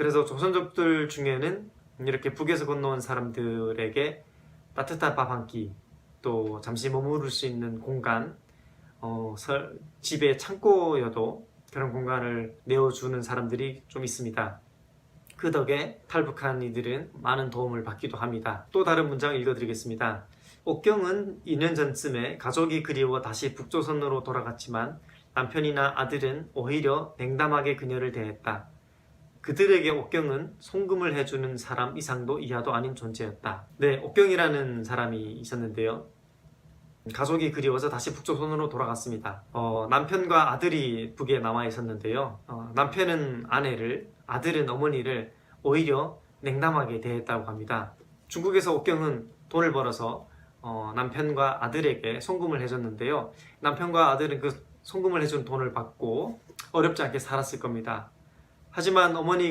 그래서 조선족들 중에는 이렇게 북에서 건너온 사람들에게 따뜻한 밥 한 끼, 또 잠시 머무를 수 있는 공간, 어, 설- 집의 창고여도 그런 공간을 내어주는 사람들이 좀 있습니다. 그 덕에 탈북한 이들은 많은 도움을 받기도 합니다. 또 다른 문장 읽어드리겠습니다. 옥경은 2년 전쯤에 가족이 그리워 다시 북조선으로 돌아갔지만 남편이나 아들은 오히려 냉담하게 그녀를 대했다. 그들에게 옥경은 송금을 해주는 사람 이상도 이하도 아닌 존재였다. 네, 옥경이라는 사람이 있었는데요. 가족이 그리워서 다시 북조선으로 돌아갔습니다. 어, 남편과 아들이 북에 남아 있었는데요. 어, 남편은 아내를, 아들은 어머니를 오히려 냉담하게 대했다고 합니다. 중국에서 옥경은 돈을 벌어서 어, 남편과 아들에게 송금을 해줬는데요. 남편과 아들은 그 송금을 해준 돈을 받고 어렵지 않게 살았을 겁니다. 하지만 어머니가